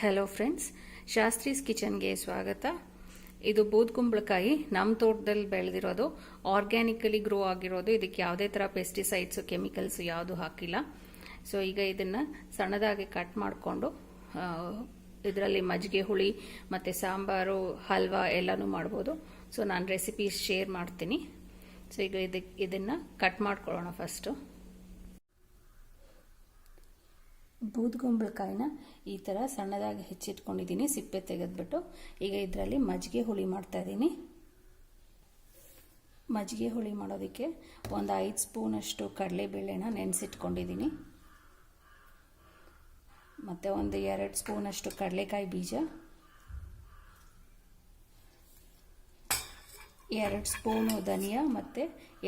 Hello friends Shastri's ಕಿಚನ್ಗೆ ಸ್ವಾಗತ. ಇದು ಬೂದ್ಕುಂಬಳಕಾಯಿ ನಮ್ಮ ತೋಟದಲ್ಲಿ ಬೆಳೆದಿರೋದು. ಆರ್ಗ್ಯಾನಿಕಲಿ ಗ್ರೋ ಆಗಿರೋದು. ಇದಕ್ಕೆ ಯಾವುದೇ ಥರ ಪೆಸ್ಟಿಸೈಡ್ಸು ಕೆಮಿಕಲ್ಸು ಯಾವುದು ಹಾಕಿಲ್ಲ. ಸೊ ಈಗ ಇದನ್ನು ಸಣ್ಣದಾಗಿ ಕಟ್ ಮಾಡಿಕೊಂಡು ಇದರಲ್ಲಿ ಮಜ್ಜಿಗೆ ಹುಳಿ ಮತ್ತು ಸಾಂಬಾರು, ಹಲ್ವಾ ಎಲ್ಲನೂ ಮಾಡ್ಬೋದು. ಸೊ ನಾನು ರೆಸಿಪಿ ಶೇರ್ ಮಾಡ್ತೀನಿ. ಸೊ ಈಗ ಇದಕ್ಕೆ ಇದನ್ನು ಕಟ್ ಮಾಡ್ಕೊಳ್ಳೋಣ ಫಸ್ಟು ಬೂದ್ಗುಂಬಳಕಾಯಿನ ಈ ಥರ ಸಣ್ಣದಾಗಿ ಹೆಚ್ಚಿಟ್ಕೊಂಡಿದ್ದೀನಿ, ಸಿಪ್ಪೆ ತೆಗೆದ್ಬಿಟ್ಟು. ಈಗ ಇದರಲ್ಲಿ ಮಜ್ಜಿಗೆ ಹುಳಿ ಮಾಡ್ತಾ ಇದ್ದೀನಿ. ಮಜ್ಜಿಗೆ ಹುಳಿ ಮಾಡೋದಕ್ಕೆ ಒಂದು ಐದು ಸ್ಪೂನಷ್ಟು ಕಡಲೆಬೇಳೆನ ನೆನೆಸಿಟ್ಕೊಂಡಿದ್ದೀನಿ. ಮತ್ತು ಒಂದು ಎರಡು ಸ್ಪೂನಷ್ಟು ಕಡಲೆಕಾಯಿ ಬೀಜ. ಎರಡು ಸ್ಪೂನು ಧನಿಯಾ ಮತ್ತು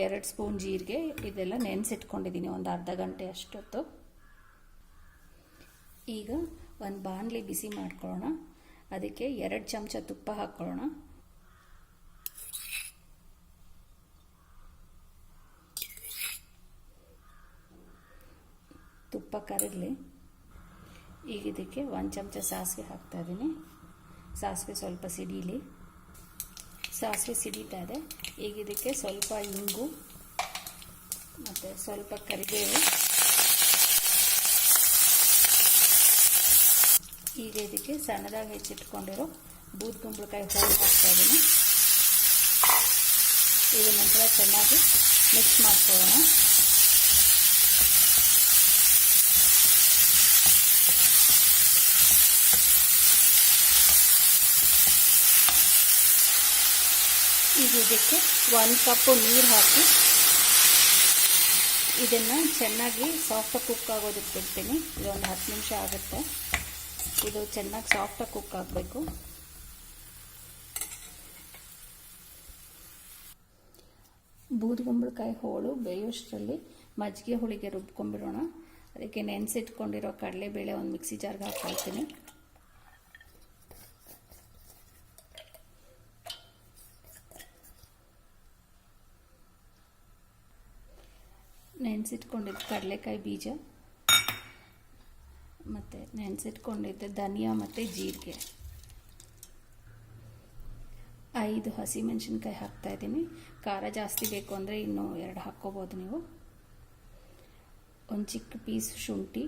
ಎರಡು ಸ್ಪೂನ್ ಜೀರಿಗೆ ಇದೆಲ್ಲ ನೆನೆಸಿಟ್ಕೊಂಡಿದ್ದೀನಿ ಒಂದು ಅರ್ಧ ಗಂಟೆ ಅಷ್ಟೊತ್ತು. ಈಗ ಒಂದು ಬಾಣಲಿ ಬಿಸಿ ಮಾಡ್ಕೊಳ್ಳೋಣ. ಅದಕ್ಕೆ ಎರಡು ಚಮಚ ತುಪ್ಪ ಹಾಕ್ಕೊಳ್ಳೋಣ ತುಪ್ಪ ಕರಗಲಿ. ಈಗ ಇದಕ್ಕೆ ಒಂದು ಚಮಚ ಸಾಸಿವೆ ಹಾಕ್ತಾ ಇದ್ದೀನಿ. ಸಾಸಿವೆ ಸ್ವಲ್ಪ ಸಿಡೀಲಿ. ಸಾಸಿವೆ ಸಿಡಿತಾ ಇದೆ. ಈಗ ಇದಕ್ಕೆ ಸ್ವಲ್ಪ ಇಂಗು, ಮತ್ತು ಸ್ವಲ್ಪ ಕರಿಬೇವು. ಈಗ ಇದಕ್ಕೆ ಸಣ್ಣದಾಗಿ ಹೆಚ್ಚಿಟ್ಕೊಂಡಿರೋ ಬೂದ್ ಕುಂಬಳಕಾಯಿ ಹೋಳು ಹಾಕ್ತಾ ಇದ್ದೀನಿ ಇದರ ನಂತರ ಚೆನ್ನಾಗಿ ಮಿಕ್ಸ್ ಮಾಡ್ಕೊಳ್ಳೋಣ. ಈಗ ಇದಕ್ಕೆ ಒಂದು ಕಪ್ಪು ನೀರು ಹಾಕಿ ಇದನ್ನು ಚೆನ್ನಾಗಿ ಸಾಫ್ಟಾಗಿ ಕುಕ್ ಆಗೋದಕ್ಕೆ ಬಿಡ್ತೀನಿ. ಇದೊಂದು ಹತ್ತು ನಿಮಿಷ ಆಗುತ್ತೆ. ಇದು ಚೆನ್ನಾಗಿ ಸಾಫ್ಟಾಗಿ ಕುಕ್ ಆಗಬೇಕು. ಬೂದುಗುಂಬಳಕಾಯಿ ಹೋಳು ಬೇಯೋಷ್ಟರಲ್ಲಿ ಮಜ್ಜಿಗೆ ಹುಳಿಗೆ ರುಬ್ಕೊಂಡ್ಬಿಡೋಣ ಅದಕ್ಕೆ ನೆನೆಸಿಟ್ಕೊಂಡಿರೋ ಕಡಲೆಬೇಳೆ ಒಂದು ಮಿಕ್ಸಿ ಜಾರ್ಗೆ ಹಾಕ್ಕೊಳ್ತೀನಿ. ನೆನೆಸಿಟ್ಕೊಂಡಿದ್ದು ಕಡಲೆಕಾಯಿ ಬೀಜ. ಮತ್ತು ನೆನೆಸಿಟ್ಕೊಂಡಿದ್ದೆ ಧನಿಯಾ ಮತ್ತು ಜೀರಿಗೆ. ಐದು ಹಸಿಮೆಣಸಿನ್ಕಾಯಿ ಹಾಕ್ತಾಯಿದ್ದೀನಿ ಖಾರ ಜಾಸ್ತಿ ಬೇಕು ಅಂದರೆ ಇನ್ನೂ ಎರಡು ಹಾಕ್ಕೋಬೋದು ನೀವು. ಒಂದು ಚಿಕ್ಕ ಪೀಸ್ ಶುಂಠಿ.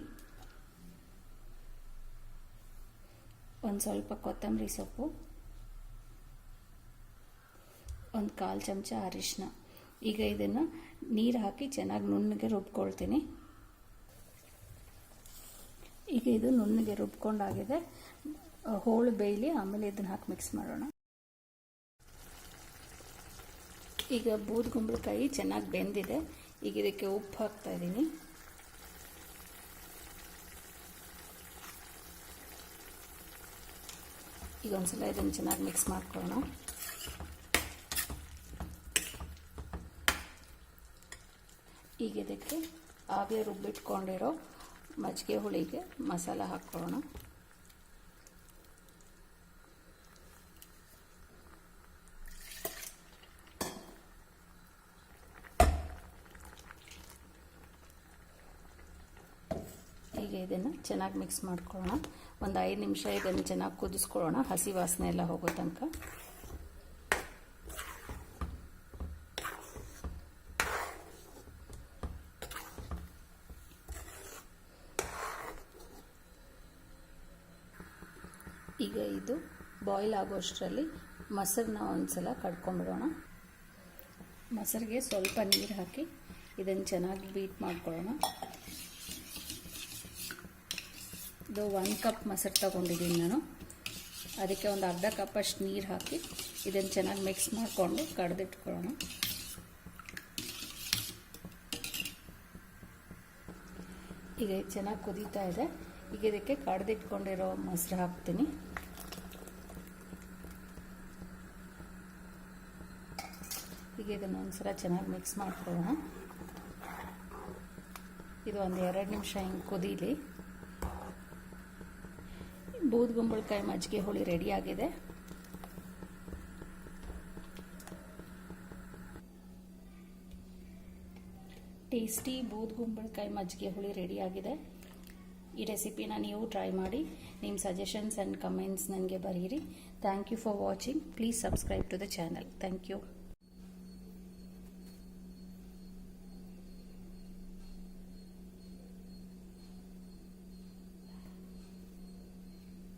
ಒಂದು ಸ್ವಲ್ಪ ಕೊತ್ತಂಬರಿ ಸೊಪ್ಪು. ಒಂದು ಕಾಲು ಚಮಚ ಅರಿಶಿನ ಈಗ ಇದನ್ನು ನೀರು ಹಾಕಿ ಚೆನ್ನಾಗಿ ನುಣ್ಣಗೆ ರುಬ್ಕೊಳ್ತೀನಿ. ಈಗ ಇದು ನುಣ್ಣಗೆ ರುಬ್ಕೊಂಡಾಗಿದೆ. ಹೋಳು ಬೇಯಲಿ, ಆಮೇಲೆ ಇದನ್ನ ಹಾಕಿ ಮಿಕ್ಸ್ ಮಾಡೋಣ. ಈಗ ಬೂದ್ಗುಂಬಳಕಾಯಿ ಚೆನ್ನಾಗಿ ಬೆಂದಿದೆ. ಈಗ ಇದಕ್ಕೆ ಉಪ್ಪು ಹಾಕ್ತಾ ಇದ್ದೀನಿ ಈಗ ಒಂದ್ಸಲ ಇದನ್ನು ಚೆನ್ನಾಗಿ ಮಿಕ್ಸ್ ಮಾಡ್ಕೊಳ್ಳೋಣ. ಈಗ ಇದಕ್ಕೆ ಆವಿಯ ರುಬ್ಬಿಟ್ಕೊಂಡಿರೋ ಮಜ್ಜಿಗೆ ಹುಳಿಗೆ ಮಸಾಲ ಹಾಕ್ಕೊಳ್ಳೋಣ ಈಗ ಇದನ್ನು ಚೆನ್ನಾಗಿ ಮಿಕ್ಸ್ ಮಾಡ್ಕೊಳ್ಳೋಣ. ಒಂದು ಐದು ನಿಮಿಷ ಇದನ್ನು ಚೆನ್ನಾಗಿ ಕುದಿಸ್ಕೊಳ್ಳೋಣ. ಹಸಿ ವಾಸನೆ ಎಲ್ಲ ಹೋಗೋ ತನಕ. ಈಗ ಇದು ಬಾಯ್ಲ್ ಆಗೋಷ್ಟರಲ್ಲಿ ಮೊಸರನ್ನ ಒಂದ್ಸಲ ಕಡ್ಕೊಂಬಿಡೋಣ ಮೊಸರಿಗೆ ಸ್ವಲ್ಪ ನೀರು ಹಾಕಿ ಇದನ್ನು ಚೆನ್ನಾಗಿ ಬೀಟ್ ಮಾಡ್ಕೊಳ್ಳೋಣ. ಇದು ಒಂದು ಕಪ್ ಮೊಸರು ತಗೊಂಡಿದ್ದೀನಿ ನಾನು. ಅದಕ್ಕೆ ಒಂದು ಅರ್ಧ ಕಪ್ಪಷ್ಟು ನೀರು ಹಾಕಿ ಇದನ್ನು ಚೆನ್ನಾಗಿ ಮಿಕ್ಸ್ ಮಾಡಿಕೊಂಡು ಕಡ್ದಿಟ್ಕೊಳ್ಳೋಣ. ಈಗ ಚೆನ್ನಾಗಿ ಕುದೀತಾ ಇದೆ. ಈಗ ಇದಕ್ಕೆ ಕಡ್ದಿಟ್ಕೊಂಡಿರೋ ಮೊಸರು ಹಾಕ್ತೀನಿ. ಈಗ ಇದನ್ನು ಒಂದ್ಸಲ ಚೆನ್ನಾಗಿ ಮಿಕ್ಸ್ ಮಾಡ್ಕೊಳ್ಳೋಣ. ಇದು ಒಂದು ಎರಡು ನಿಮಿಷ ಹಿಂಗೆ ಕುದೀಲಿ. ಬೂದ್ಗುಂಬಳಕಾಯಿ ಮಜ್ಜಿಗೆ ಹುಳಿ ರೆಡಿಯಾಗಿದೆ ಟೇಸ್ಟಿ ಬೂದ್ಗುಂಬಳಕಾಯಿ ಮಜ್ಜಿಗೆ ಹುಳಿ ರೆಡಿಯಾಗಿದೆ ಈ ರೆಸಿಪಿನ ನೀವು ಟ್ರೈ ಮಾಡಿ ನಿಮ್ಮ ಸಜೆಷನ್ಸ್ ಆ್ಯಂಡ್ ಕಮೆಂಟ್ಸ್ ನನಗೆ ಬರೀರಿ. Thank you for watching please subscribe to the channel thank you